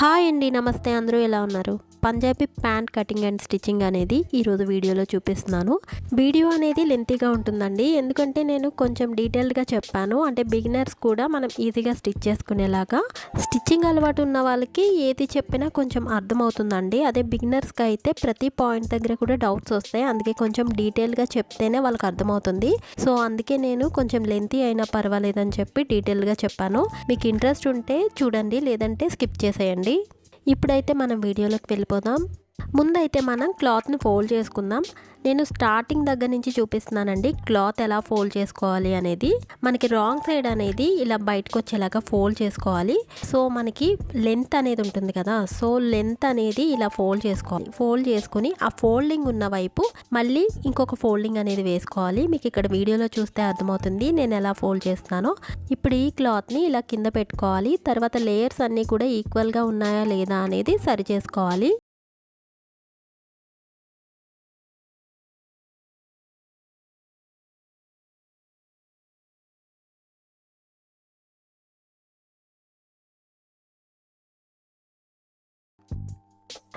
Hi అండి నమస్తే అందరూ ఎలా ఉన్నారు? Punjabi pant cutting and stitching అనేది ఈరోజు వీడియోలో చూపిస్తున్నాను. వీడియో అనేది లెంతీగా ఉంటుందండి. ఎందుకంటే నేను కొంచెం డీటెయిల్డ్గా చెప్పాను. అంటే బిగినర్స్ కూడా మనం ఈజీగా స్టిచ్ చేసుకునేలాగా స్టిచ్చింగ్ అలవాటు ఉన్న వాళ్ళకి ఏది చెప్పినా కొంచెం అర్థమవుతుందండి. అదే బిగినర్స్కి అయితే ప్రతి పాయింట్ దగ్గర కూడా డౌట్స్ వస్తాయి. అందుకే కొంచెం డీటెయిల్గా చెప్తేనే వాళ్ళకి అర్థమవుతుంది. సో అందుకే నేను కొంచెం లెంతీ అయినా పర్వాలేదని చెప్పి డీటెయిల్గా చెప్పాను. మీకు ఇంట్రెస్ట్ ఉంటే చూడండి లేదంటే స్కిప్ చేసేయండి. ఇప్పుడైతే మనం వీడియోలోకి వెళ్ళిపోదాం. ముందైతే మనం క్లాత్ని ఫోల్డ్ చేసుకుందాం. నేను స్టార్టింగ్ దగ్గర నుంచి చూపిస్తున్నానండి క్లాత్ ఎలా ఫోల్డ్ చేసుకోవాలి అనేది. మనకి రాంగ్ సైడ్ అనేది ఇలా బయటకు వచ్చేలాగా ఫోల్డ్ చేసుకోవాలి. సో మనకి లెంత్ అనేది ఉంటుంది కదా సో లెంత్ అనేది ఇలా ఫోల్డ్ చేసుకోవాలి. ఫోల్డ్ చేసుకుని ఆ ఫోల్డింగ్ ఉన్న వైపు మళ్ళీ ఇంకొక ఫోల్డింగ్ అనేది వేసుకోవాలి. మీకు ఇక్కడ వీడియోలో చూస్తే అర్థమవుతుంది నేను ఎలా ఫోల్డ్ చేస్తున్నానో. ఇప్పుడు ఈ క్లాత్ని ఇలా కింద పెట్టుకోవాలి. తర్వాత లేయర్స్ అన్నీ కూడా ఈక్వల్గా ఉన్నాయా లేదా అనేది సరి చేసుకోవాలి.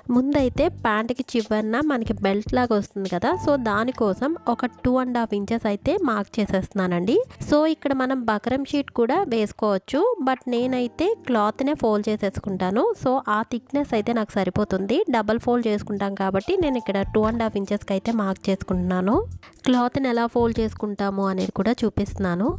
ముందైతే ప్యాంట్కి చివరన మనకి బెల్ట్ లాగా వస్తుంది కదా సో దానికోసం ఒక టూ అండ్ హాఫ్ ఇంచెస్ అయితే మార్క్ చేసేస్తున్నానండి. సో ఇక్కడ మనం బకరం షీట్ కూడా వేసుకోవచ్చు బట్ నేనైతే క్లాత్నే ఫోల్డ్ చేసేసుకుంటాను. సో ఆ థిక్నెస్ అయితే నాకు సరిపోతుంది. డబల్ ఫోల్డ్ చేసుకుంటాం కాబట్టి నేను ఇక్కడ టూ అండ్ హాఫ్ ఇంచెస్కి అయితే మార్క్ చేసుకుంటున్నాను. క్లాత్ని ఎలా ఫోల్డ్ చేసుకుంటాము అనేది కూడా చూపిస్తున్నాను.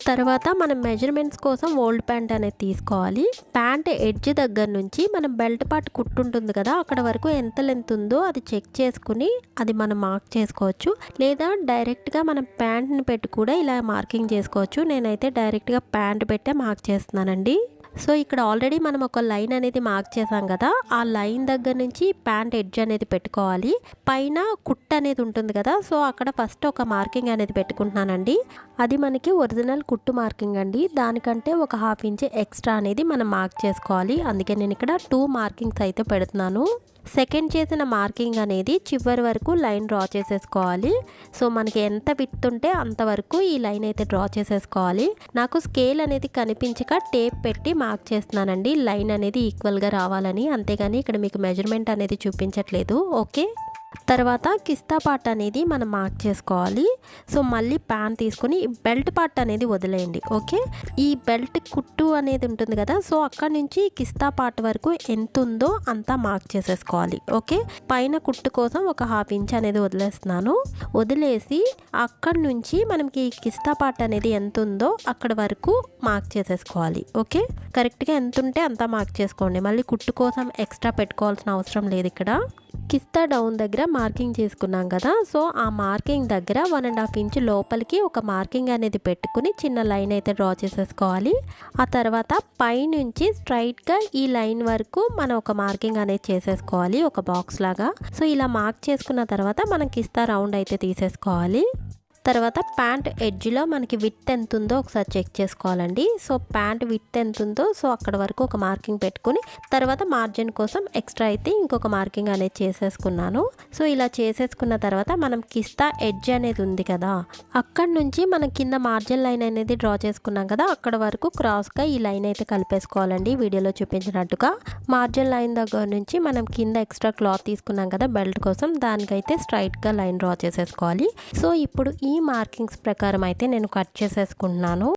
తర్వాత మనం మెజర్మెంట్స్ కోసం ఓల్డ్ ప్యాంట్ అనేది తీసుకోవాలి. ప్యాంట్ ఎడ్జ్ దగ్గర నుంచి మనం బెల్ట్ పార్ట్ కుట్టుంటుంది కదా అక్కడ వరకు ఎంత లెంత్ ఉందో అది చెక్ చేసుకుని అది మనం మార్క్ చేసుకోవచ్చు. లేదా డైరెక్ట్గా మనం ప్యాంట్ని పెట్టి కూడా ఇలా మార్కింగ్ చేసుకోవచ్చు. నేనైతే డైరెక్ట్గా ప్యాంట్ పెట్టే మార్క్ చేస్తున్నానండి. సో ఇక్కడ ఆల్రెడీ మనం ఒక లైన్ అనేది మార్క్ చేసాం కదా ఆ లైన్ దగ్గర నుంచి ప్యాంట్ ఎడ్జ్ అనేది పెట్టుకోవాలి. పైన కుట్ అనేది ఉంటుంది కదా సో అక్కడ ఫస్ట్ ఒక మార్కింగ్ అనేది పెట్టుకుంటున్నానండి. అది మనకి ఒరిజినల్ కుట్టు మార్కింగ్ అండి. దానికంటే ఒక హాఫ్ ఇంచ్ ఎక్స్ట్రా అనేది మనం మార్క్ చేసుకోవాలి. అందుకే నేను ఇక్కడ టూ మార్కింగ్స్ అయితే పెడుతున్నాను. సెకండ్ చేసిన మార్కింగ్ అనేది చివరి వరకు లైన్ డ్రా చేసేసుకోవాలి. సో మనకి ఎంత విత్ ఉంటే అంతవరకు ఈ లైన్ అయితే డ్రా చేసేసుకోవాలి. నాకు స్కేల్ అనేది కనిపించక టేప్ పెట్టి మార్క్ చేస్తున్నానండి. లైన్ అనేది ఈక్వల్గా రావాలని. అంతేగాని ఇక్కడ మీకు మెజర్మెంట్ అనేది చూపించట్లేదు. ఓకే? తర్వాత కిస్తా పార్ట్ అనేది మనం మార్క్ చేసుకోవాలి. సో మళ్ళీ ప్యాన్ తీసుకొని బెల్ట్ పార్ట్ అనేది వదిలేయండి ఓకే? ఈ బెల్ట్ కుట్టు అనేది ఉంటుంది కదా సో అక్కడ నుంచి కిస్తా పార్ట్ వరకు ఎంత ఉందో అంతా మార్క్ చేసేసుకోవాలి ఓకే? పైన కుట్టు కోసం ఒక హాఫ్ ఇంచ్ అనేది వదిలేస్తున్నాను. వదిలేసి అక్కడ నుంచి మనకి కిస్తా పార్ట్ అనేది ఎంత ఉందో అక్కడ వరకు మార్క్ చేసేసుకోవాలి ఓకే? కరెక్ట్గా ఎంత ఉంటే అంతా మార్క్ చేసుకోండి. మళ్ళీ కుట్టు కోసం ఎక్స్ట్రా పెట్టుకోవాల్సిన అవసరం లేదు ఇక్కడ. కిస్తా డౌన్ దగ్గర మార్కింగ్ చేసుకున్నాం కదా. సో ఆ మార్కింగ్ దగ్గర వన్ అండ్ హాఫ్ ఇంచ్ లోపలికి ఒక మార్కింగ్ అనేది పెట్టుకుని చిన్న లైన్ అయితే డ్రా చేసేసుకోవాలి. ఆ తర్వాత పైనుంచి స్ట్రైట్గా ఈ లైన్ వరకు మనం ఒక మార్కింగ్ అనేది చేసేసుకోవాలి ఒక బాక్స్ లాగా. సో ఇలా మార్క్ చేసుకున్న తర్వాత మనం కిస్తా రౌండ్ అయితే తీసేసుకోవాలి. తర్వాత ప్యాంట్ ఎడ్జ్లో మనకి విత్ ఎంత ఉందో ఒకసారి చెక్ చేసుకోవాలండి. సో ప్యాంట్ విత్ ఎంత ఉందో సో అక్కడ వరకు ఒక మార్కింగ్ పెట్టుకుని తర్వాత మార్జిన్ కోసం ఎక్స్ట్రా అయితే ఇంకొక మార్కింగ్ అనేది చేసేసుకున్నాను. సో ఇలా చేసేసుకున్న తర్వాత మనం కిస్తా ఎడ్జ్ అనేది ఉంది కదా అక్కడ నుంచి మనం కింద మార్జిన్ లైన్ అనేది డ్రా చేసుకున్నాం కదా అక్కడ వరకు క్రాస్గా ఈ లైన్ అయితే కలిపేసుకోవాలండి వీడియోలో చూపించినట్టుగా. మార్జిన్ లైన్ దగ్గర నుంచి మనం కింద ఎక్స్ట్రా క్లాత్ తీసుకున్నాం కదా బెల్ట్ కోసం దానికైతే స్ట్రైట్గా లైన్ డ్రా చేసేసుకోవాలి. సో ఇప్పుడు ఈ మార్కింగ్స్ ప్రకారం అయితే నేను కట్ చేసేసుకుంటున్నాను.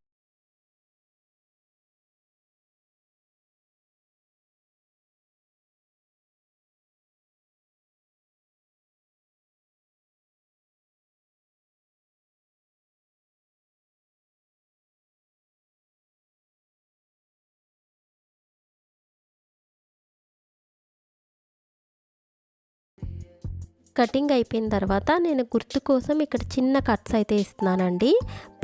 కటింగ్ అయిపోయిన తర్వాత నేను గుర్తు కోసం ఇక్కడ చిన్న కట్స్ అయితే ఇస్తున్నానండి.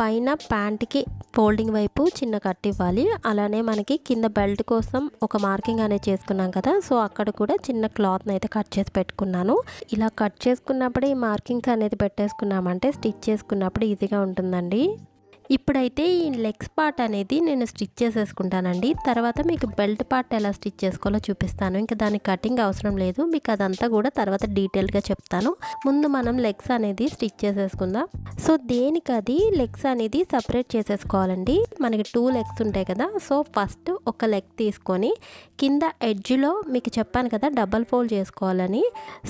పైన ప్యాంట్కి ఫోల్డింగ్ వైపు చిన్న కట్ ఇవ్వాలి. అలానే మనకి కింద బెల్ట్ కోసం ఒక మార్కింగ్ అనేది చేసుకున్నాం కదా సో అక్కడ కూడా చిన్న క్లాత్ని అయితే కట్ చేసి పెట్టుకున్నాను. ఇలా కట్ చేసుకున్నప్పుడే ఈ మార్కింగ్స్ అనేది పెట్టేసుకున్నామంటే స్టిచ్ చేసుకున్నప్పుడు ఈజీగా ఉంటుందండి. ఇప్పుడైతే ఈ లెగ్స్ పార్ట్ అనేది నేను స్టిచ్ చేసేసుకుంటానండి. తర్వాత మీకు బెల్ట్ పార్ట్ ఎలా స్టిచ్ చేసుకోవాలో చూపిస్తాను. ఇంకా దానికి కటింగ్ అవసరం లేదు. మీకు అదంతా కూడా తర్వాత డీటెయిల్గా చెప్తాను. ముందు మనం లెగ్స్ అనేది స్టిచ్ చేసేసుకుందాం. సో దేనికి అది లెగ్స్ అనేది సపరేట్ చేసేసుకోవాలండి? మనకి టూ లెగ్స్ ఉంటాయి కదా. సో ఫస్ట్ ఒక లెగ్ తీసుకొని కింద ఎడ్జ్లో మీకు చెప్పాను కదా డబల్ ఫోల్డ్ చేసుకోవాలని.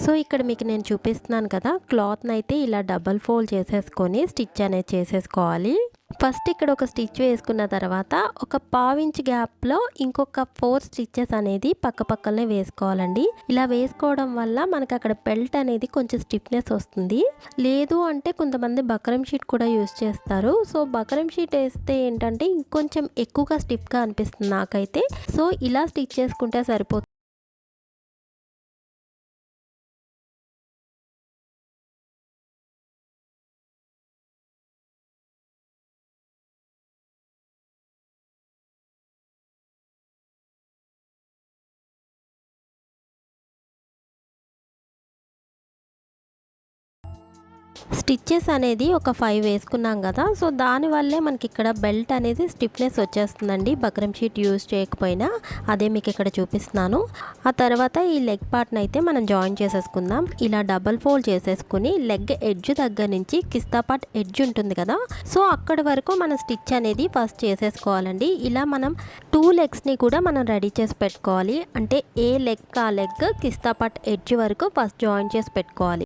సో ఇక్కడ మీకు నేను చూపిస్తున్నాను కదా క్లాత్ని అయితే ఇలా డబల్ ఫోల్డ్ చేసేసుకొని స్టిచ్ అనేది చేసేసుకోవాలి. ఫస్ట్ ఇక్కడ ఒక స్టిచ్ వేసుకున్న తర్వాత ఒక పావించ్ గ్యాప్లో ఇంకొక ఫోర్ స్టిచ్చెస్ అనేది పక్క పక్కనే వేసుకోవాలండి. ఇలా వేసుకోవడం వల్ల మనకు అక్కడ బెల్ట్ అనేది కొంచెం స్టిఫ్నెస్ వస్తుంది. లేదు అంటే కొంతమంది బకరం షీట్ కూడా యూస్ చేస్తారు. సో బకరం షీట్ వేస్తే ఏంటంటే ఇంకొంచెం ఎక్కువగా స్టిఫ్గా అనిపిస్తుంది నాకైతే. సో ఇలా స్టిచ్ చేసుకుంటే సరిపోతుంది. స్టిచ్చెస్ అనేది ఒక ఫైవ్ వేసుకున్నాం కదా సో దానివల్లే మనకి ఇక్కడ బెల్ట్ అనేది స్టిఫ్నెస్ వచ్చేస్తుందండి బక్రం షీట్ యూజ్ చేయకపోయినా. అదే మీకు ఇక్కడ చూపిస్తున్నాను. ఆ తర్వాత ఈ లెగ్ పార్ట్ని అయితే మనం జాయిన్ చేసేసుకుందాం. ఇలా డబల్ ఫోల్డ్ చేసేసుకుని లెగ్ ఎడ్జ్ దగ్గర నుంచి కిస్తా పార్ట్ ఎడ్జ్ ఉంటుంది కదా సో అక్కడి వరకు మనం స్టిచ్ అనేది ఫస్ట్ చేసేసుకోవాలండి. ఇలా మనం టూ లెగ్స్ని కూడా మనం రెడీ చేసి పెట్టుకోవాలి. అంటే ఏ లెగ్ ఆ లెగ్ కిస్తా పార్ట్ ఎడ్జ్ వరకు ఫస్ట్ జాయిన్ చేసి పెట్టుకోవాలి.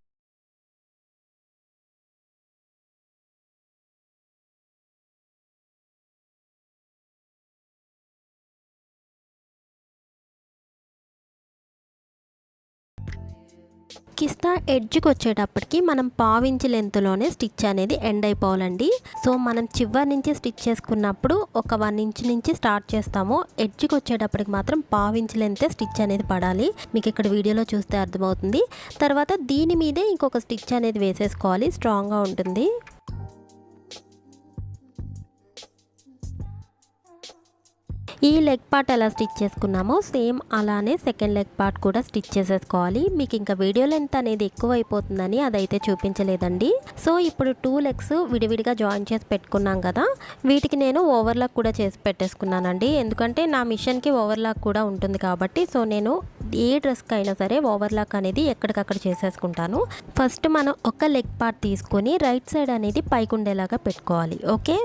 కిస్తా ఎడ్జ్కి వచ్చేటప్పటికి మనం పావించి లెంత్లోనే స్టిచ్ అనేది ఎండ్ అయిపోవాలండి. సో మనం చివరి నుంచి స్టిచ్ చేసుకున్నప్పుడు ఒక వన్ ఇంచ్ నుంచి స్టార్ట్ చేస్తాము. ఎడ్జ్కి వచ్చేటప్పటికి మాత్రం పావించి లెంతే స్టిచ్ అనేది పడాలి. మీకు ఇక్కడ వీడియోలో చూస్తే అర్థమవుతుంది. తర్వాత దీని మీదే ఇంకొక స్టిచ్ అనేది వేసేసుకోవాలి. స్ట్రాంగ్గా ఉంటుంది. ఈ లెగ్ పార్ట్ ఎలా స్టిచ్ చేసుకున్నామో సేమ్ అలానే సెకండ్ లెగ్ పార్ట్ కూడా స్టిచ్ చేసేసుకోవాలి. మీకు ఇంకా వీడియో లెంత్ అనేది ఎక్కువ అయిపోతుందని అదైతే చూపించలేదండి. సో ఇప్పుడు టూ లెగ్స్ విడివిడిగా జాయిన్ చేసి పెట్టుకున్నాం కదా వీటికి నేను ఓవర్లాక్ కూడా చేసి పెట్టేసుకున్నానండి. ఎందుకంటే నా మిషన్కి ఓవర్లాక్ కూడా ఉంటుంది కాబట్టి సో నేను ఏ డ్రెస్కి అయినా సరే ఓవర్లాక్ అనేది ఎక్కడికక్కడ చేసేసుకుంటాను. ఫస్ట్ మనం ఒక లెగ్ పార్ట్ తీసుకొని రైట్ సైడ్ అనేది పైకి ఉండేలాగా పెట్టుకోవాలి ఓకే?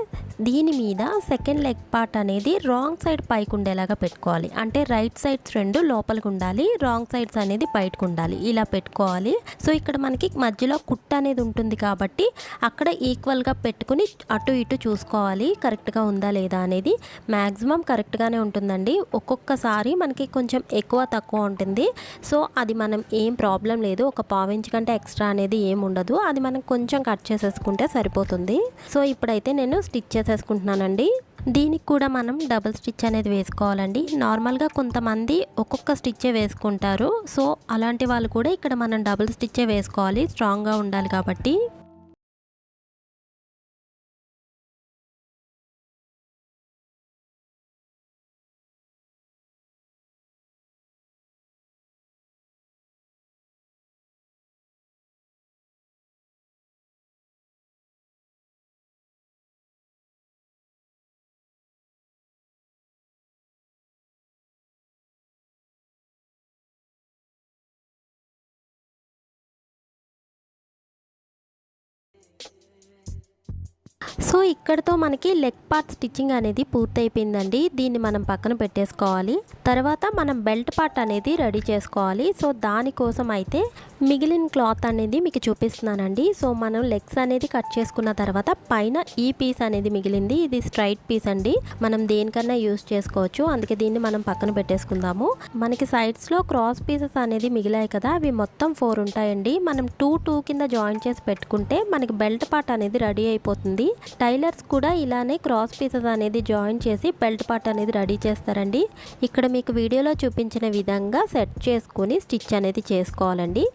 దీని మీద సెకండ్ లెగ్ పార్ట్ అనేది రాంగ్ సైడ్ పైకి ఉండేలాగా పెట్టుకోవాలి. అంటే రైట్ సైడ్స్ రెండు లోపలికి ఉండాలి రాంగ్ సైడ్స్ అనేది బయటకు ఉండాలి ఇలా పెట్టుకోవాలి. సో ఇక్కడ మనకి మధ్యలో కుట్ట అనేది ఉంటుంది కాబట్టి అక్కడ ఈక్వల్గా పెట్టుకుని అటు ఇటు చూసుకోవాలి. కరెక్ట్గా ఉందా లేదా అనేది మ్యాక్సిమం కరెక్ట్గానే ఉంటుందండి. ఒక్కొక్కసారి మనకి కొంచెం ఎక్కువ తక్కువ ఉంటుంది. సో అది మనం ఏం ప్రాబ్లం లేదు. ఒక పావించి కంటే ఎక్స్ట్రా అనేది ఏం ఉండదు. అది మనం కొంచెం కట్ చేసేసుకుంటే సరిపోతుంది. సో ఇప్పుడైతే నేను స్టిచ్ చేసేసుకుంటున్నానండి. దీనికి కూడా మనం డబుల్ స్టిచ్ అనేది వేసుకోవాలండి. నార్మల్గా కొంతమంది ఒక్కొక్క స్టిచ్చే వేసుకుంటారు. సో అలాంటి వాళ్ళు కూడా ఇక్కడ మనం డబుల్ స్టిచ్చే వేసుకోవాలి. స్ట్రాంగ్గా ఉండాలి కాబట్టి. సో ఇక్కడతో మనకి లెగ్ పార్ట్ స్టిచ్చింగ్ అనేది పూర్తయిపోయిందండి. దీన్ని మనం పక్కన పెట్టేసుకోవాలి. తర్వాత మనం బెల్ట్ పార్ట్ అనేది రెడీ చేసుకోవాలి. సో దానికోసం అయితే మిగిలిన క్లాత్ అనేది మీకు చూపిస్తున్నానండి. సో మనం లెగ్స్ అనేది కట్ చేసుకున్న తర్వాత పైన ఈ పీస్ అనేది మిగిలింది. ఇది స్ట్రైట్ పీస్ అండి. మనం దేనికన్నా యూస్ చేసుకోవచ్చు. అందుకే దీన్ని మనం పక్కన పెట్టేసుకుందాము. మనకి సైడ్స్లో క్రాస్ పీసెస్ అనేది మిగిలాయి కదా అవి మొత్తం ఫోర్ ఉంటాయండి. మనం టూ టూ కింద జాయిన్ చేసి పెట్టుకుంటే మనకి బెల్ట్ పార్ట్ అనేది రెడీ అయిపోతుంది. టైలర్స్ కూడా ఇలానే క్రాస్ పీసెస్ అనేది జాయిన్ చేసి బెల్ట్ పార్ట్ అనేది రెడీ చేస్తారండి. ఇక్కడ మీకు వీడియోలో చూపించిన విధంగా సెట్ చేసుకొని స్టిచ్ అనేది చేసుకోవాలండి.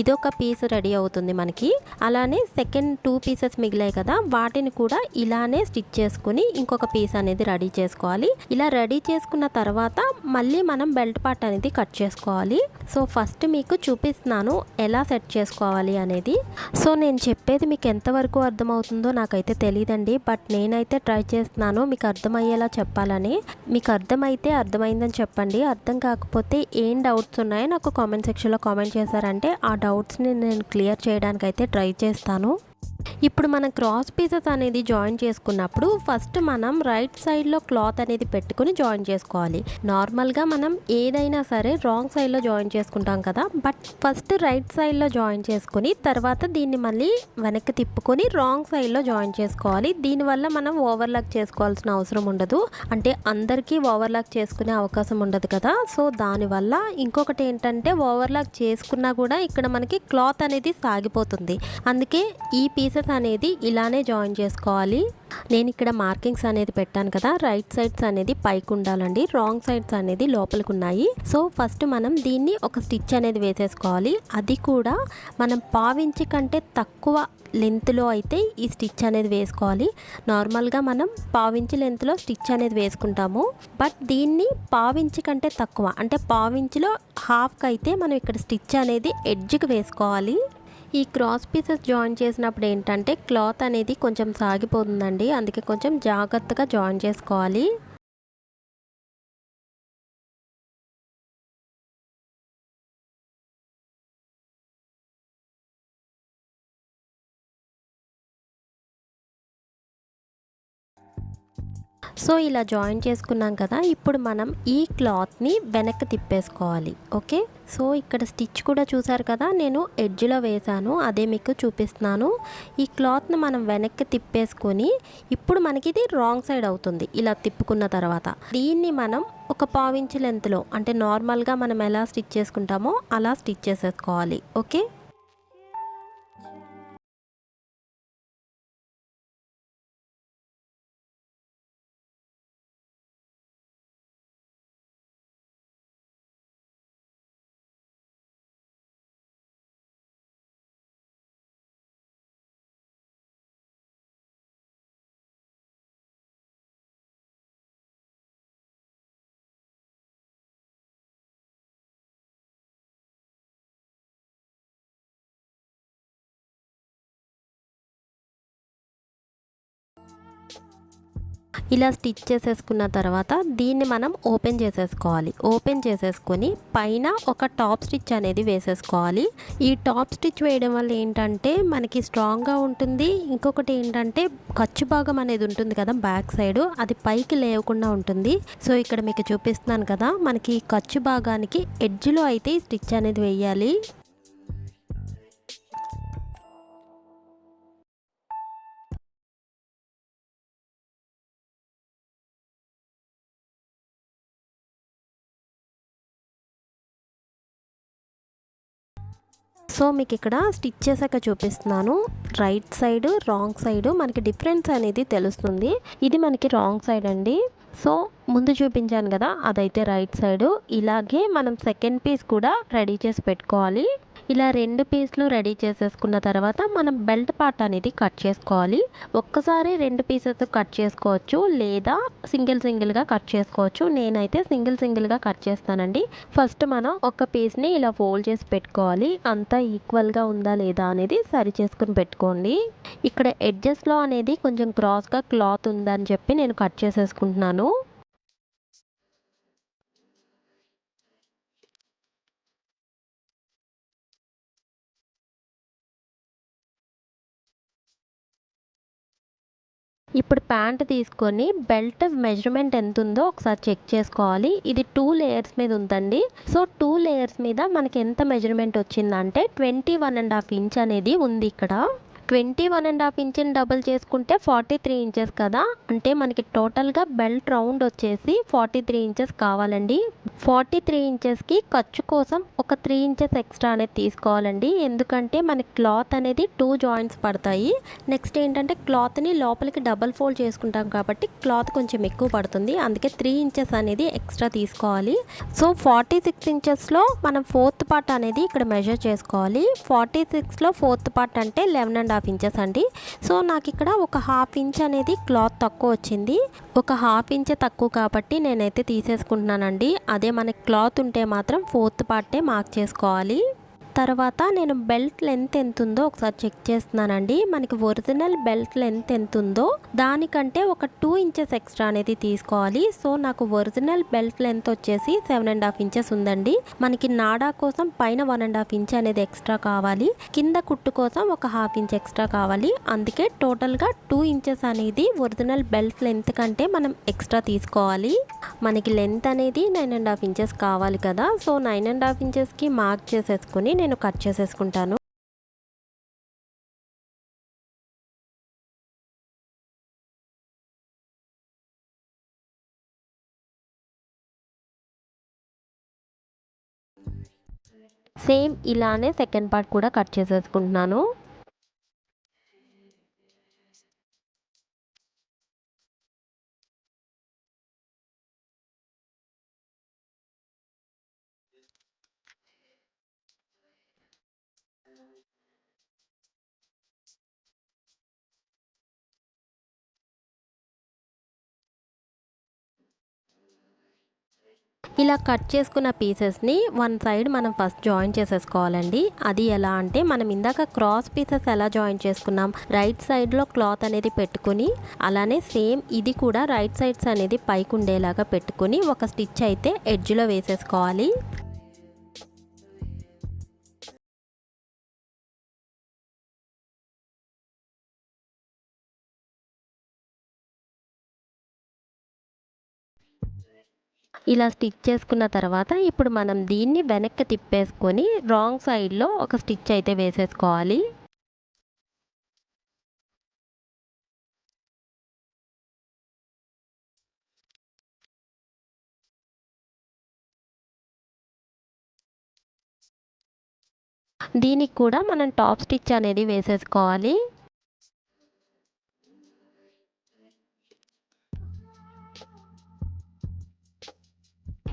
ఇదొక పీస్ రెడీ అవుతుంది మనకి. అలానే సెకండ్ టూ పీసెస్ మిగిలాయి కదా వాటిని కూడా ఇలానే స్టిచ్ చేసుకుని ఇంకొక పీస్ అనేది రెడీ చేసుకోవాలి. ఇలా రెడీ చేసుకున్న తర్వాత మళ్ళీ మనం బెల్ట్ పార్ట్ అనేది కట్ చేసుకోవాలి. సో ఫస్ట్ మీకు చూపిస్తున్నాను ఎలా సెట్ చేసుకోవాలి అనేది. సో నేను చెప్పేది మీకు ఎంతవరకు అర్థమవుతుందో నాకైతే తెలియదండి బట్ నేనైతే ట్రై చేస్తున్నాను మీకు అర్థమయ్యేలా చెప్పాలని. మీకు అర్థమైతే అర్థమైందని చెప్పండి. అర్థం కాకపోతే ఏం డౌట్స్ ఉన్నాయో నాకు కామెంట్ సెక్షన్లో కామెంట్ చేశారంటే ఆ డౌట్స్ని నేను క్లియర్ చేయడానికి అయితే ట్రై చేస్తాను. ఇప్పుడు మనం క్రాస్ పీసెస్ అనేది జాయిన్ చేసుకున్నప్పుడు ఫస్ట్ మనం రైట్ సైడ్లో క్లాత్ అనేది పెట్టుకుని జాయిన్ చేసుకోవాలి. నార్మల్గా మనం ఏదైనా సరే రాంగ్ సైడ్లో జాయిన్ చేసుకుంటాం కదా బట్ ఫస్ట్ రైట్ సైడ్లో జాయిన్ చేసుకుని తర్వాత దీన్ని మళ్ళీ వెనక్కి తిప్పుకొని రాంగ్ సైడ్లో జాయిన్ చేసుకోవాలి. దీనివల్ల మనం ఓవర్లాక్ చేసుకోవాల్సిన అవసరం ఉండదు. అంటే అందరికీ ఓవర్లాక్ చేసుకునే అవకాశం ఉండదు కదా. సో దానివల్ల ఇంకొకటి ఏంటంటే ఓవర్లాక్ చేసుకున్నా కూడా ఇక్కడ మనకి క్లాత్ అనేది సాగిపోతుంది. అందుకే ఈ పీస్ పీసెస్ అనేది ఇలానే జాయిన్ చేసుకోవాలి. నేను ఇక్కడ మార్కింగ్స్ అనేది పెట్టాను కదా రైట్ సైడ్స్ అనేది పైకి ఉండాలండి రాంగ్ సైడ్స్ అనేది లోపలికి ఉన్నాయి. సో ఫస్ట్ మనం దీన్ని ఒక స్టిచ్ అనేది వేసేసుకోవాలి. అది కూడా మనం పావించి కంటే తక్కువ లెంత్లో అయితే ఈ స్టిచ్ అనేది వేసుకోవాలి. నార్మల్గా మనం పావించి లెంత్లో స్టిచ్ అనేది వేసుకుంటాము. బట్ దీన్ని పావించి కంటే తక్కువ అంటే పావించిలో హాఫ్కి అయితే మనం ఇక్కడ స్టిచ్ అనేది ఎడ్జ్కి వేసుకోవాలి. ఈ క్రాస్ పీసెస్ జాయిన్ చేసినప్పుడు ఏంటంటే క్లాత్ అనేది కొంచెం సాగిపోతుందండి. అందుకే కొంచెం జాగ్రత్తగా జాయిన్ చేసుకోవాలి. సో ఇలా జాయిన్ చేసుకున్నాం కదా ఇప్పుడు మనం ఈ క్లాత్ని వెనక్కి తిప్పేసుకోవాలి ఓకే? సో ఇక్కడ స్టిచ్ కూడా చూసారు కదా నేను ఎడ్జ్లో వేశాను అదే మీకు చూపిస్తున్నాను. ఈ క్లాత్ని మనం వెనక్కి తిప్పేసుకొని ఇప్పుడు మనకి ఇది రాంగ్ సైడ్ అవుతుంది ఇలా తిప్పుకున్న తర్వాత. దీన్ని మనం ఒక పావించి లెంత్లో అంటే నార్మల్గా మనం ఎలా స్టిచ్ చేసుకుంటామో అలా స్టిచ్ చేసేసుకోవాలి ఓకే? ఇలా స్టిచ్ చేసేసుకున్న తర్వాత దీన్ని మనం ఓపెన్ చేసేసుకోవాలి. ఓపెన్ చేసేసుకొని పైన ఒక టాప్ స్టిచ్ అనేది వేసేసుకోవాలి. ఈ టాప్ స్టిచ్ వేయడం వల్ల ఏంటంటే మనకి స్ట్రాంగ్గా ఉంటుంది. ఇంకొకటి ఏంటంటే ఖర్చు భాగం అనేది ఉంటుంది కదా బ్యాక్ సైడ్. అది పైకి లేవకుండా ఉంటుంది. సో ఇక్కడ మీకు చూపిస్తున్నాను కదా మనకి ఖర్చు భాగానికి ఎడ్జ్లో అయితే ఈ స్టిచ్ అనేది వేయాలి. సో మీకు ఇక్కడ స్టిచ్ చేశాక చూపిస్తున్నాను. రైట్ సైడ్ రాంగ్ సైడ్ మనకి డిఫరెన్స్ అనేది తెలుస్తుంది. ఇది మనకి రాంగ్ సైడ్ అండి. సో ముందు చూపించాను కదా అదైతే రైట్ సైడ్. ఇలాగే మనం సెకండ్ పీస్ కూడా రెడీ చేసి పెట్టుకోవాలి. ఇలా రెండు పీస్లు రెడీ చేసేసుకున్న తర్వాత మనం బెల్ట్ పార్ట్ అనేది కట్ చేసుకోవాలి. ఒక్కసారి రెండు పీసెస్ కట్ చేసుకోవచ్చు లేదా సింగిల్ సింగిల్గా కట్ చేసుకోవచ్చు. నేనైతే సింగిల్ సింగిల్గా కట్ చేస్తానండి. ఫస్ట్ మనం ఒక పీస్ని ఇలా ఫోల్డ్ చేసి పెట్టుకోవాలి. అంతా ఈక్వల్గా ఉందా లేదా అనేది సరి చేసుకుని పెట్టుకోండి. ఇక్కడ ఎడ్జెస్లో అనేది కొంచెం క్రాస్గా క్లాత్ ఉందని చెప్పి నేను కట్ చేసేసుకుంటున్నాను. ఇప్పుడు ప్యాంట్ తీసుకొని బెల్ట్ మెజర్మెంట్ ఎంత ఉందో ఒకసారి చెక్ చేసుకోవాలి. ఇది టూ లేయర్స్ మీద ఉందండి. సో టూ లేయర్స్ మీద మనకి ఎంత మెజర్మెంట్ వచ్చిందంటే twenty one and half inch అనేది ఉంది ఇక్కడ. Twenty one and half inches double చేసుకుంటే ఫార్టీ త్రీ ఇంచెస్ కదా. అంటే మనకి టోటల్గా బెల్ట్ రౌండ్ వచ్చేసి ఫార్టీ త్రీ ఇంచెస్ కావాలండి. ఫార్టీ త్రీ ఇంచెస్కి ఖర్చు కోసం ఒక త్రీ ఇంచెస్ ఎక్స్ట్రా అనేది తీసుకోవాలండి. ఎందుకంటే మనకి క్లాత్ అనేది టూ జాయింట్స్ పడతాయి. నెక్స్ట్ ఏంటంటే క్లాత్ని లోపలికి డబల్ ఫోల్డ్ చేసుకుంటాం కాబట్టి క్లాత్ కొంచెం ఎక్కువ పడుతుంది. అందుకే త్రీ ఇంచెస్ అనేది ఎక్స్ట్రా తీసుకోవాలి. సో ఫార్టీ సిక్స్ ఇంచెస్లో మనం ఫోర్త్ పార్ట్ అనేది ఇక్కడ మెజర్ చేసుకోవాలి. ఫార్టీ సిక్స్లో ఫోర్త్ పార్ట్ అంటే లెవెన్ అండ్ హాఫ్ ఇంచెస్ అండి సో నాకు ఇక్కడ ఒక హాఫ్ ఇంచ్ అనేది క్లాత్ తక్కువ వచ్చింది. ఒక హాఫ్ ఇంచ్ తక్కువ కాబట్టి నేనైతే తీసేసుకుంటున్నానండి. అదే మనకి క్లాత్ ఉంటే మాత్రం ఫోర్త్ పార్టే మార్క్ చేసుకోవాలి. తర్వాత నేను బెల్ట్ లెంత్ ఎంత ఉందో ఒకసారి చెక్ చేస్తున్నానండి. మనకి ఒరిజినల్ బెల్ట్ లెంత్ ఎంత ఉందో దానికంటే ఒక టూ ఇంచెస్ ఎక్స్ట్రా అనేది తీసుకోవాలి. సో నాకు ఒరిజినల్ బెల్ట్ లెంత్ వచ్చేసి సెవెన్ అండ్ హాఫ్ ఇంచెస్ ఉందండి. మనకి నాడా కోసం పైన వన్ అండ్ హాఫ్ ఇంచ్ అనేది ఎక్స్ట్రా కావాలి. కింద కుట్టు కోసం ఒక హాఫ్ ఇంచ్ ఎక్స్ట్రా కావాలి. అందుకే టోటల్గా టూ ఇంచెస్ అనేది ఒరిజినల్ బెల్ట్ లెంత్ కంటే మనం ఎక్స్ట్రా తీసుకోవాలి. మనకి లెంత్ అనేది నైన్ అండ్ హాఫ్ ఇంచెస్ కావాలి కదా. సో నైన్ అండ్ హాఫ్ ఇంచెస్కి మార్క్ చేసేసుకుని నేను కట్ చేసేసుకుంటాను. సేమ్ ఇలానే సెకండ్ పార్ట్ కూడా కట్ చేసేసుకుంటున్నాను. ఇలా కట్ చేసుకున్న పీసెస్ని వన్ సైడ్ మనం ఫస్ట్ జాయిన్ చేసేసుకోవాలండి. అది ఎలా అంటే మనం ఇందాక క్రాస్ పీసెస్ ఎలా జాయిన్ చేసుకున్నాం? రైట్ సైడ్లో క్లాత్ అనేది పెట్టుకుని అలానే సేమ్ ఇది కూడా రైట్ సైడ్స్ అనేది పైకి ఉండేలాగా పెట్టుకుని ఒక స్టిచ్ అయితే ఎడ్జ్లో వేసేసుకోవాలి. ఇలా స్టిచ్ చేసుకున్న తర్వాత ఇప్పుడు మనం దీన్ని వెనక్కి తిప్పేసుకొని రాంగ్ సైడ్లో ఒక స్టిచ్ అయితే వేసేసుకోవాలి. దీనికి కూడా మనం టాప్ స్టిచ్ అనేది వేసేసుకోవాలి.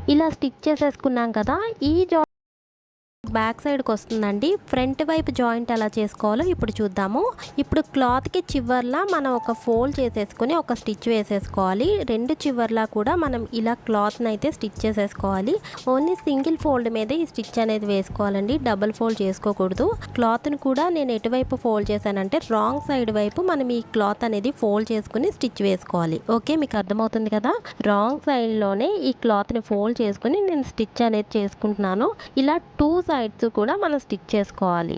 ఇలా స్టిచ్ చేసేసుకున్నాం కదా ఈ జా బ్యాక్ సైడ్కి వస్తుందండి. ఫ్రంట్ వైపు జాయింట్ ఎలా చేసుకోవాలో ఇప్పుడు చూద్దాము. ఇప్పుడు క్లాత్కి చివర్లా మనం ఒక ఫోల్డ్ చేసేసుకొని ఒక స్టిచ్ వేసేసుకోవాలి. రెండు చివర్లా కూడా మనం ఇలా క్లాత్ని అయితే స్టిచ్ చేసేసుకోవాలి. ఓన్లీ సింగిల్ ఫోల్డ్ మీద ఈ స్టిచ్ అనేది వేసుకోవాలండి. డబుల్ ఫోల్డ్ చేసుకోకూడదు. క్లాత్ని కూడా నేను ఎటువైపు ఫోల్డ్ చేశానంటే రాంగ్ సైడ్ వైపు మనం ఈ క్లాత్ అనేది ఫోల్డ్ చేసుకుని స్టిచ్ వేసుకోవాలి. ఓకే మీకు అర్థమవుతుంది కదా? రాంగ్ సైడ్లోనే ఈ క్లాత్ని ఫోల్డ్ చేసుకుని నేను స్టిచ్ అనేది చేసుకుంటున్నాను. ఇలా టూ సైడ్స్ కూడా మనం స్టిచ్ చేసుకోవాలి.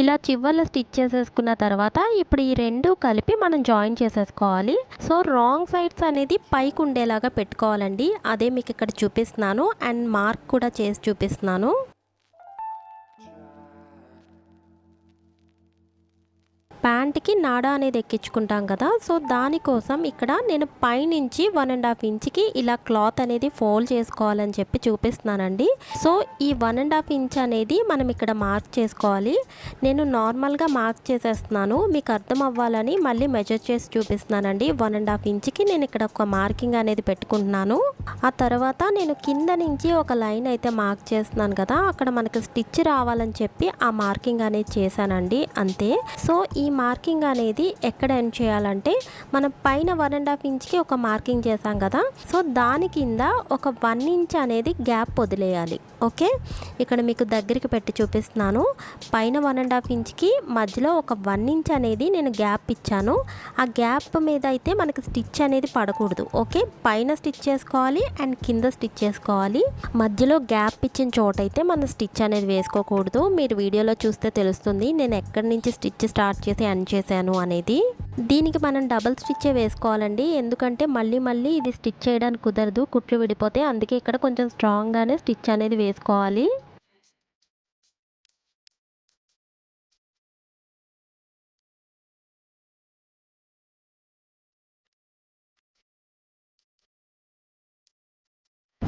ఇలా చివర్లో స్టిచ్ చేసేసుకున్న తర్వాత ఇప్పుడు ఈ రెండు కలిపి మనం జాయిన్ చేసేసుకోవాలి. సో రాంగ్ సైడ్స్ అనేది పైకి ఉండేలాగా పెట్టుకోవాలండి. అదే మీకు ఇక్కడ చూపిస్తున్నాను. అండ్ మార్క్ కూడా చేసి చూపిస్తున్నాను. ప్యాంట్కి నాడా అనేది ఎక్కించుకుంటాం కదా. సో దానికోసం ఇక్కడ నేను పైనుంచి వన్ అండ్ హాఫ్ ఇంచ్కి ఇలా క్లాత్ అనేది ఫోల్డ్ చేసుకోవాలని చెప్పి చూపిస్తున్నానండి. సో ఈ వన్ అండ్ హాఫ్ ఇంచ్ అనేది మనం ఇక్కడ మార్క్ చేసుకోవాలి. నేను నార్మల్గా మార్క్ చేసేస్తున్నాను. మీకు అర్థం అవ్వాలని మళ్ళీ మెజర్ చేసి చూపిస్తున్నానండి. వన్ అండ్ హాఫ్ ఇంచ్కి నేను ఇక్కడ ఒక మార్కింగ్ అనేది పెట్టుకుంటున్నాను. ఆ తర్వాత నేను కింద నుంచి ఒక లైన్ అయితే మార్క్ చేస్తున్నాను కదా. అక్కడ మనకి స్టిచ్ రావాలని చెప్పి ఆ మార్కింగ్ అనేది చేశానండి. అంతే. సో ఈ మార్కింగ్ అనేది ఎక్కడ ఎండ్ చేయాలంటే మనం పైన వన్ అండ్ హాఫ్ ఇంచ్కి ఒక మార్కింగ్ చేసాం కదా. సో దాని కింద ఒక వన్ ఇంచ్ అనేది గ్యాప్ వదిలేయాలి. ఓకే? ఇక్కడ మీకు దగ్గరికి పెట్టి చూపిస్తున్నాను. పైన వన్ అండ్ హాఫ్ ఇంచ్కి మధ్యలో ఒక వన్ ఇంచ్ అనేది నేను గ్యాప్ ఇచ్చాను. ఆ గ్యాప్ మీద అయితే మనకి స్టిచ్ అనేది పడకూడదు. ఓకే? పైన స్టిచ్ చేసుకోవాలి అండ్ కింద స్టిచ్ చేసుకోవాలి. మధ్యలో గ్యాప్ ఇచ్చిన చోట అయితే మనం స్టిచ్ అనేది వేసుకోకూడదు. మీరు వీడియోలో చూస్తే తెలుస్తుంది. నేను ఎక్కడి నుంచి స్టిచ్ స్టార్ట్ చేసి ఎండ్ చేశాను అనేది. దీనికి మనం డబల్ స్టిచ్చే వేసుకోవాలండి. ఎందుకంటే మళ్ళీ మళ్ళీ ఇది స్టిచ్ చేయడానికి కుదరదు. కుట్లు విడిపోతే అందుకే ఇక్కడ కొంచెం స్ట్రాంగ్గానే స్టిచ్ అనేది వేసుకోవాలి.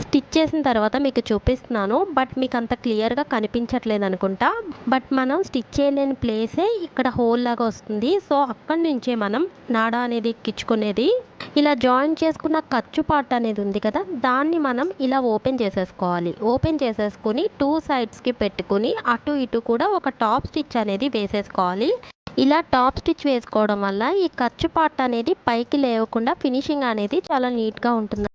స్టిచ్ చేసిన తర్వాత మీకు చూపిస్తున్నాను బట్ మీకు అంత క్లియర్గా కనిపించట్లేదు అనుకుంటా. బట్ మనం స్టిచ్ చేయలేని ప్లేసే ఇక్కడ హోల్ లాగా వస్తుంది. సో అక్కడి నుంచే మనం నాడా అనేది ఎక్కించుకునేది. ఇలా జాయిన్ చేసుకున్న ఖర్చు పార్ట్ అనేది ఉంది కదా దాన్ని మనం ఇలా ఓపెన్ చేసేసుకోవాలి. ఓపెన్ చేసేసుకుని టూ సైడ్స్కి పెట్టుకుని అటు ఇటు కూడా ఒక టాప్ స్టిచ్ అనేది వేసేసుకోవాలి. ఇలా టాప్ స్టిచ్ వేసుకోవడం వల్ల ఈ ఖర్చు పార్ట్ అనేది పైకి లేవకుండా ఫినిషింగ్ అనేది చాలా నీట్గా ఉంటుంది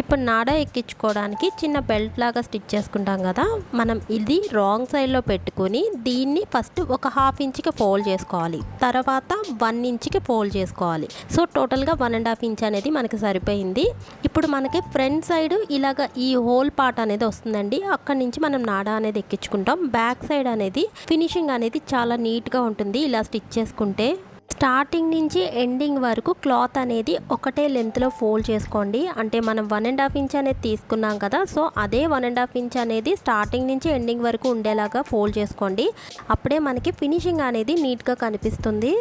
ఇప్పుడు నాడా ఎక్కించుకోవడానికి చిన్న బెల్ట్ లాగా స్టిచ్ చేసుకుంటాం కదా మనం ఇది రాంగ్ సైడ్లో పెట్టుకొని దీన్ని ఫస్ట్ ఒక హాఫ్ ఇంచ్కి ఫోల్డ్ చేసుకోవాలి. తర్వాత వన్ ఇంచ్కి ఫోల్డ్ చేసుకోవాలి. సో టోటల్గా వన్ అండ్ హాఫ్ ఇంచ్ అనేది మనకి సరిపోయింది. ఇప్పుడు మనకి ఫ్రంట్ సైడ్ ఇలాగ ఈ హోల్ పార్ట్ అనేది వస్తుందండి. అక్కడి నుంచి మనం నాడా అనేది ఎక్కించుకుంటాం. బ్యాక్ సైడ్ అనేది ఫినిషింగ్ అనేది చాలా నీట్గా ఉంటుంది ఇలా స్టిచ్ చేసుకుంటే. స్టార్టింగ్ నుంచి ఎండింగ్ వరకు క్లాత్ అనేది ఒకటే లెంత్లో ఫోల్డ్ చేసుకోండి. అంటే మనం వన్ అండ్ హాఫ్ ఇంచ్ అనేది తీసుకున్నాం కదా సో అదే వన్ అండ్ హాఫ్ ఇంచ్ అనేది స్టార్టింగ్ నుంచి ఎండింగ్ వరకు ఉండేలాగా ఫోల్డ్ చేసుకోండి. అప్పుడే మనకి ఫినిషింగ్ అనేది నీట్గా కనిపిస్తుంది.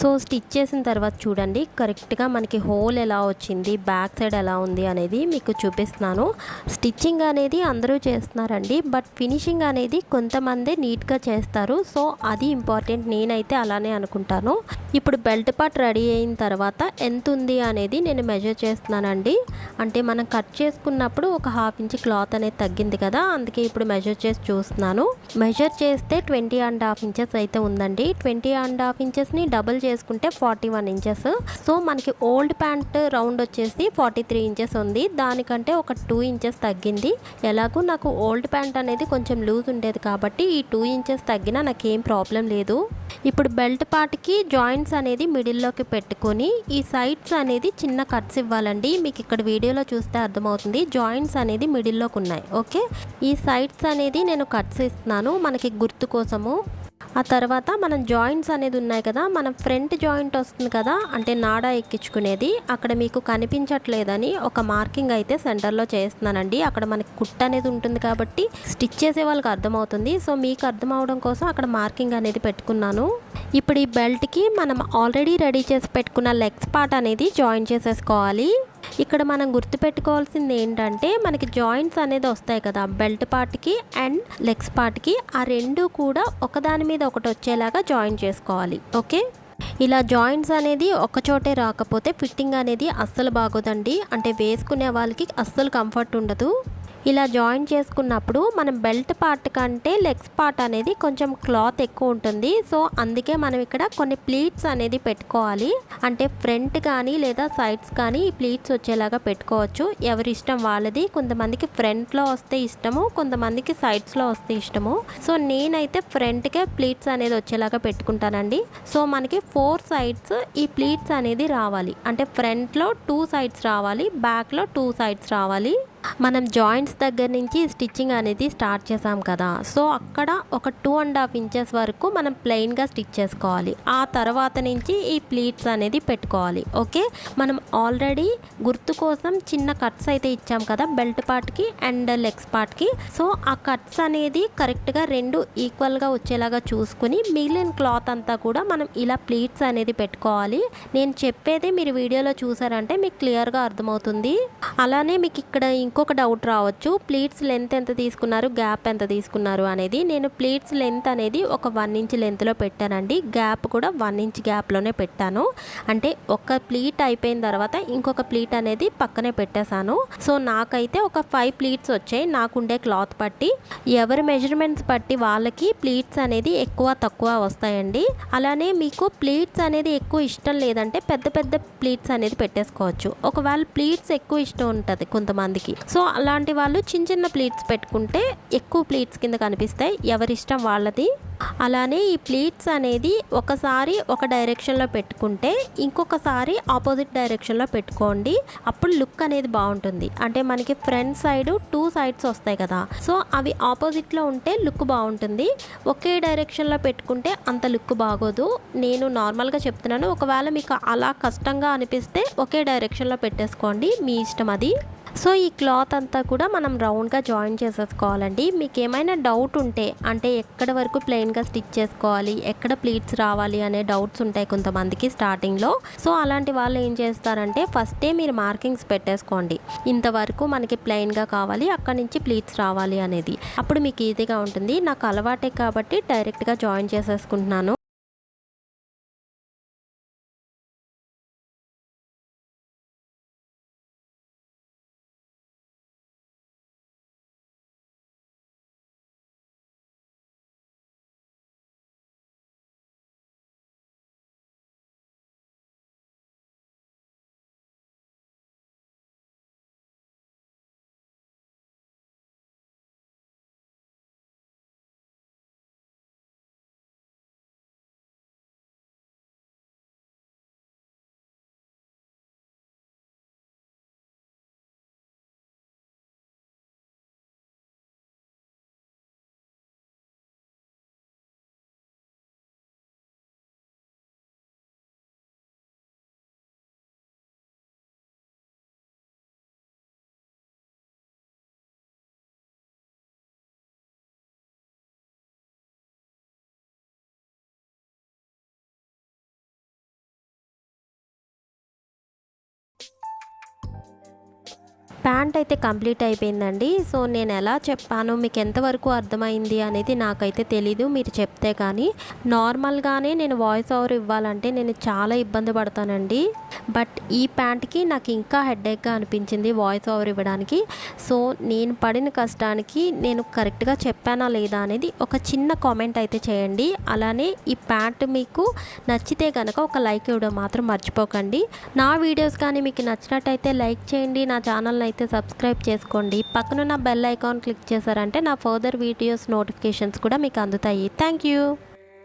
సో స్టిచ్ చేసిన తర్వాత చూడండి కరెక్ట్గా మనకి హోల్ ఎలా వచ్చింది బ్యాక్ సైడ్ ఎలా ఉంది అనేది మీకు చూపిస్తున్నాను. స్టిచ్చింగ్ అనేది అందరూ చేస్తున్నారండి బట్ ఫినిషింగ్ అనేది కొంతమంది నీట్గా చేస్తారు. సో అది ఇంపార్టెంట్ నేనైతే అలానే అనుకుంటాను. ఇప్పుడు బెల్ట్ పార్ట్ రెడీ అయిన తర్వాత ఎంత ఉంది అనేది నేను మెజర్ చేస్తున్నానండి. అంటే మనం కట్ చేసుకున్నప్పుడు ఒక హాఫ్ ఇంచ్ క్లాత్ అనేది తగ్గింది కదా అందుకే ఇప్పుడు మెజర్ చేసి చూస్తున్నాను. మెజర్ చేస్తే ట్వంటీ అండ్ హాఫ్ ఇంచెస్ అయితే ఉందండి. ట్వంటీ అండ్ హాఫ్ ఇంచెస్ని డబుల్ చేసుకుంటే ఫార్టీ వన్ ఇంచెస్. సో మనకి ఓల్డ్ ప్యాంట్ రౌండ్ వచ్చేసి ఫార్టీ త్రీ ఇంచెస్ ఉంది. దానికంటే ఒక టూ ఇంచెస్ తగ్గింది. ఎలాగో నాకు ఓల్డ్ ప్యాంట్ అనేది కొంచెం లూజ్ ఉండేది కాబట్టి ఈ టూ ఇంచెస్ తగ్గినా నాకేం ప్రాబ్లం లేదు. ఇప్పుడు బెల్ట్ పార్ట్కి జాయింట్స్ అనేది మిడిల్లోకి పెట్టుకొని ఈ సైడ్స్ అనేది చిన్న కట్స్ ఇవ్వాలండి. మీకు ఇక్కడ వీడియోలో చూస్తే అర్థమవుతుంది. జాయింట్స్ అనేది మిడిల్లోకి ఉన్నాయి. ఓకే? ఈ సైడ్స్ అనేది నేను కట్స్ ఇస్తున్నాను. మనకి గుర్తు కోసము. ఆ తర్వాత మనం జాయింట్స్ అనేది ఉన్నాయి కదా మనం ఫ్రంట్ జాయింట్ వస్తుంది కదా అంటే నాడా ఎక్కించుకునేది అక్కడ మీకు కనిపించట్లేదని ఒక మార్కింగ్ అయితే సెంటర్లో చేస్తున్నానండి. అక్కడ మనకి కుట్ అనేది ఉంటుంది కాబట్టి స్టిచ్ చేసే వాళ్ళకి అర్థమవుతుంది. సో మీకు అర్థం అవడం కోసం అక్కడ మార్కింగ్ అనేది పెట్టుకున్నాను. ఇప్పుడు ఈ బెల్ట్కి మనం ఆల్రెడీ రెడీ చేసి పెట్టుకున్న లెగ్స్ పార్ట్ అనేది జాయిన్ చేసేసుకోవాలి. ఇక్కడ మనం గుర్తుపెట్టుకోవాల్సింది ఏంటంటే మనకి జాయింట్స్ అనేది వస్తాయి కదా బెల్ట్ పార్ట్కి అండ్ లెగ్స్ పార్ట్కి. ఆ రెండు కూడా ఒకదాని మీద ఒకటి వచ్చేలాగా జాయిన్ చేసుకోవాలి ఓకే? ఇలా జాయింట్స్ అనేది ఒకచోటే రాకపోతే ఫిట్టింగ్ అనేది అస్సలు బాగోదండి. అంటే వేసుకునే వాళ్ళకి అస్సలు కంఫర్ట్ ఉండదు. ఇలా జాయిన్ చేసుకున్నప్పుడు మనం బెల్ట్ పార్ట్ కంటే లెగ్స్ పార్ట్ అనేది కొంచెం క్లాత్ ఎక్కువ ఉంటుంది. సో అందుకే మనం ఇక్కడ కొన్ని ప్లీట్స్ అనేది పెట్టుకోవాలి. అంటే ఫ్రంట్ కానీ లేదా సైడ్స్ కానీ ఈ ప్లీట్స్ వచ్చేలాగా పెట్టుకోవచ్చు. ఎవరి ఇష్టం వాళ్ళది. కొంతమందికి ఫ్రంట్లో వస్తే ఇష్టము కొంతమందికి సైడ్స్లో వస్తే ఇష్టము. సో నేనైతే ఫ్రంట్కే ప్లీట్స్ అనేది వచ్చేలాగా పెట్టుకుంటానండి. సో మనకి ఫోర్ సైడ్స్ ఈ ప్లీట్స్ అనేది రావాలి. అంటే ఫ్రంట్లో టూ సైడ్స్ రావాలి బ్యాక్లో టూ సైడ్స్ రావాలి. మనం జాయింట్స్ దగ్గర నుంచి స్టిచ్చింగ్ అనేది స్టార్ట్ చేసాం కదా. సో అక్కడ ఒక టూ అండ్ హాఫ్ ఇంచెస్ వరకు మనం ప్లెయిన్గా స్టిచ్ చేసుకోవాలి. ఆ తర్వాత నుంచి ఈ ప్లీట్స్ అనేది పెట్టుకోవాలి. ఓకే? మనం ఆల్రెడీ గుర్తు కోసం చిన్న కట్స్ అయితే ఇచ్చాం కదా బెల్ట్ పార్ట్కి అండ్ లెగ్స్ పార్ట్కి సో ఆ కట్స్ అనేది కరెక్ట్గా రెండు ఈక్వల్గా వచ్చేలాగా చూసుకుని మిగిలిన క్లాత్ అంతా కూడా మనం ఇలా ప్లీట్స్ అనేది పెట్టుకోవాలి. నేను చెప్పేది మీరు వీడియోలో చూసారంటే మీకు క్లియర్గా అర్థమవుతుంది. అలానే మీకు ఇక్కడ ఇంకొక డౌట్ రావచ్చు. ప్లీట్స్ లెంత్ ఎంత తీసుకున్నారు? గ్యాప్ ఎంత తీసుకున్నారు? అనేది నేను ప్లీట్స్ లెంత్ అనేది ఒక వన్ ఇంచ్ లెంత్లో పెట్టానండి. గ్యాప్ కూడా వన్ ఇంచ్ గ్యాప్లోనే పెట్టాను. అంటే ఒక ప్లీట్ అయిపోయిన తర్వాత ఇంకొక ప్లీట్ అనేది పక్కనే పెట్టేశాను. సో నాకైతే ఒక ఫైవ్ ప్లీట్స్ వచ్చాయి. నాకుండే క్లాత్ బట్టి ఎవరి మెజర్మెంట్స్ బట్టి వాళ్ళకి ప్లీట్స్ అనేది ఎక్కువ తక్కువ వస్తాయండి. అలానే మీకు ప్లీట్స్ అనేది ఎక్కువ ఇష్టం లేదంటే పెద్ద పెద్ద ప్లీట్స్ అనేది పెట్టేసుకోవచ్చు. ఒకవేళ ప్లీట్స్ ఎక్కువ ఇష్టం ఉంటుంది కొంతమందికి సో అలాంటి వాళ్ళు చిన్న చిన్న ప్లీట్స్ పెట్టుకుంటే ఎక్కువ ప్లీట్స్ కింద కనిపిస్తాయి. ఎవరిష్టం వాళ్ళది. అలానే ఈ ప్లీట్స్ అనేది ఒకసారి ఒక డైరెక్షన్లో పెట్టుకుంటే ఇంకొకసారి ఆపోజిట్ డైరెక్షన్లో పెట్టుకోండి. అప్పుడు లుక్ అనేది బాగుంటుంది. అంటే మనకి ఫ్రంట్ సైడ్ టూ సైడ్స్ వస్తాయి కదా. సో అవి ఆపోజిట్లో ఉంటే లుక్ బాగుంటుంది. ఒకే డైరెక్షన్లో పెట్టుకుంటే అంత లుక్ బాగోదు. నేను నార్మల్గా చెప్తున్నాను. ఒకవేళ మీకు అలా కష్టంగా అనిపిస్తే ఒకే డైరెక్షన్లో పెట్టేసుకోండి. మీ ఇష్టం అది. సో ఈ క్లాత్ అంతా కూడా మనం రౌండ్గా జాయిన్ చేసేసుకోవాలండి. మీకు ఏమైనా డౌట్ ఉంటే అంటే ఎక్కడ వరకు ప్లెయిన్గా స్టిచ్ చేసుకోవాలి ఎక్కడ ప్లీట్స్ రావాలి అనే డౌట్స్ ఉంటాయి కొంతమందికి స్టార్టింగ్లో. సో అలాంటి వాళ్ళు ఏం చేస్తారంటే ఫస్టే మీరు మార్కింగ్స్ పెట్టేసుకోండి. ఇంతవరకు మనకి ప్లెయిన్గా కావాలి అక్కడి నుంచి ప్లీట్స్ రావాలి అనేది. అప్పుడు మీకు ఈజీగా ఉంటుంది. నాకు అలవాటే కాబట్టి డైరెక్ట్గా జాయిన్ చేసేసుకుంటున్నాను. ప్యాంట్ అయితే కంప్లీట్ అయిపోయిందండి. సో నేను ఎలా చెప్పాను మీకు ఎంతవరకు అర్థమైంది అనేది నాకైతే తెలీదు. మీరు చెప్తే కానీ నార్మల్గానే నేను వాయిస్ ఓవర్ ఇవ్వాలంటే నేను చాలా ఇబ్బంది పడతానండి. బట్ ఈ ప్యాంట్కి నాకు ఇంకా హెడ్ఏక్గా అనిపించింది వాయిస్ ఓవర్ ఇవ్వడానికి. సో నేను పడిన కష్టానికి నేను కరెక్ట్గా చెప్పానా లేదా అనేది ఒక చిన్న కామెంట్ అయితే చేయండి. అలానే ఈ ప్యాంట్ మీకు నచ్చితే కనుక ఒక లైక్ ఇవ్వడం మాత్రం మర్చిపోకండి. నా వీడియోస్ కానీ మీకు నచ్చినట్టయితే లైక్ చేయండి. నా ఛానల్ని అయితే సబ్స్క్రైబ్ చేసుకోండి. పక్కనున్న బెల్ ఐకాన్ క్లిక్ చేశారంటే నా ఫర్దర్ వీడియోస్ నోటిఫికేషన్స్ కూడా మీకు అందుతాయి. Thank you.